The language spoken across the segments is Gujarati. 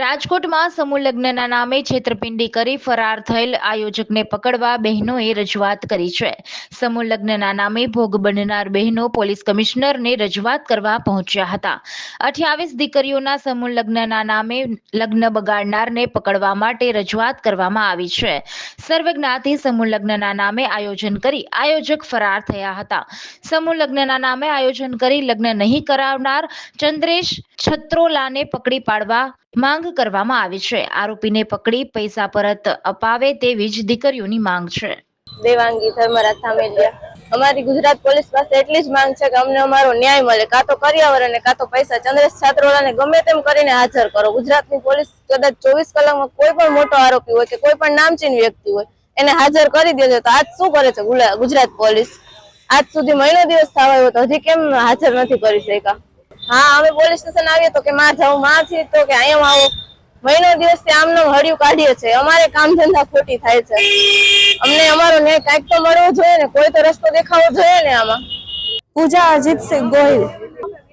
રાજકોટમાં સમૂહ લગ્નના નામે છેતરપિંડી કરી ફરાર થયેલ આયોજકને પકડવા બહેનોએ રજૂઆત કરી છે. સમૂહ લગ્નના નામે ભોગ બનનાર બહેનો પોલીસ કમિશનરને રજૂઆત કરવા પહોંચ્યા હતા. અઠ્યાવીસ દીકરીઓના સમૂહ લગ્નના નામે લગ્ન બગાડનારને પકડવા માટે રજૂઆત કરવામાં આવી છે. સર્વજ્ઞાથી સમૂહ લગ્નના નામે આયોજન કરી આયોજક ફરાર થયા હતા. સમૂહ લગ્નના નામે આયોજન કરી લગ્ન નહીં કરાવનાર ચંદ્રેશ છત્રોલાને પકડી પાડવા માંગ કરવામાં આવી છે. આરોપીને પકડી પૈસા પરત અપાવે તેવી જ દીકરીઓની માંગ છે. દેવાંગી ધર્મરાજ થામેલિયા અમારી ગુજરાત પોલીસ પાસે એટલી જ માંગ છે કે અમને અમારો ન્યાય મળે. કાં તો કરિયાવર અને કાં તો પૈસા. ચંદ્રેશ છાત્રોલાને ગમે તેમ કરીને હાજર કરો. ગુજરાતની પોલીસ કદાચ ચોવીસ કલાકમાં કોઈ પણ મોટો આરોપી હોય કે કોઈ પણ નામચીન વ્યક્તિ હોય, એને હાજર કરી દેજો. તો આજ શું કરે છે ગુજરાત પોલીસ? આજ સુધી મહિનો દિવસ થવા આવ્યો તો હજી કેમ હાજર નથી કરી શક્યા? હા અમે પોલીસ સ્ટેશન આવીએ તો કે માં જાઉં માં થી તો કે અહીંયા આવો. મહિનો દિવસથી આમનો હળિયું કાઢીએ છે અમારે કામ ધંધા ખોટી થાય છે. અમને અમારો ન્યાય કાંઈક તો મળવો જોઈએ ને, કોઈ તો રસ્તો દેખાવો જોઈએ ને આમાં. પૂજા અજીતસિંહ ગોહિલ.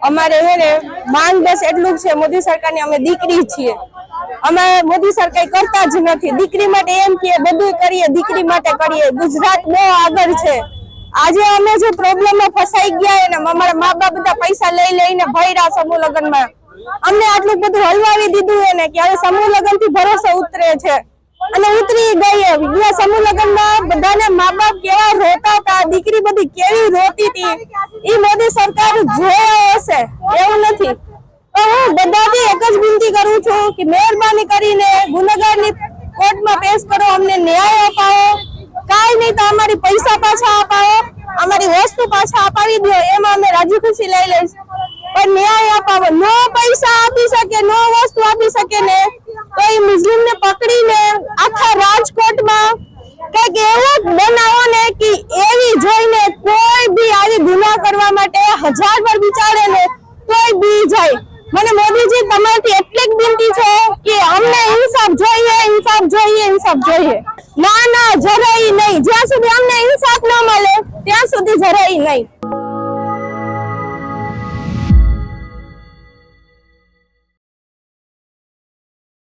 અમારે હે ને, માંગ બસ એટલું છે, મોદી સરકારની અમે દીકરી છીએ. અમે મોદી સરકાર કરતા જ નથી. દીકરી માટે એમ કે બધું કરીએ, દીકરી માટે કરીએ. ગુજરાત બહુ આગળ છે. આજે અમે જે પ્રોબ્લેમમાં ફસાઈ ગયા અને અમારા મા બાપ બધા પૈસા લઈ લઈને ભર્યા સમૂહ લગ્નમાં. અમને આટલું બધું હલવાવી દીધું એને કે હવે સમૂહ લગ્નથી ભરોસો ઉતરે છે. અને ઉતરી ગઈ અહીંયા સમૂહ લગ્નમાં બધાને મા બાપ કેવા રોતા હતા, દીકરી બધી કેવી રોતી હતી. એ મોદી સરકાર જોયા હશે, એવું નથી. તો હું બધાથી એક જ વિનંતી કરું છું કે મહેરબાની કરીને ગુનેગારની કોર્ટમાં પેશ કરો, અમને ન્યાય અપાવો. કાંઈ નહીં તો અમારી પૈસા પાછા અપાવો. અમારી વસ્તુ પાછા અપાવી દો. એમાં અમે રાજી ખુશી લઈ લઈશું. પણ ન્યાય અપાવો. નો પૈસા આપી શકે, નો વસ્તુ આપી શકે ને, તો એ મુસ્લિમ ને પકડીને આખા રાજકોટમાં કંઈક એવું બનાવો ને કે એવી જોઈને કોઈ બી આવી ગુના કરવા માટે હજાર વાર વિચારે ને તોય બી જાય. મને મોદીજી તમારી એટલી જ વિનંતી છે કે અમને ઇન્સાફ જોઈએ ઇન્સાફ જોઈએ. ના ના, જરાય નહીં. જ્યાં સુધી અમને ઇન્સાફ ન મળે, ત્યાં સુધી જરાય નહીં.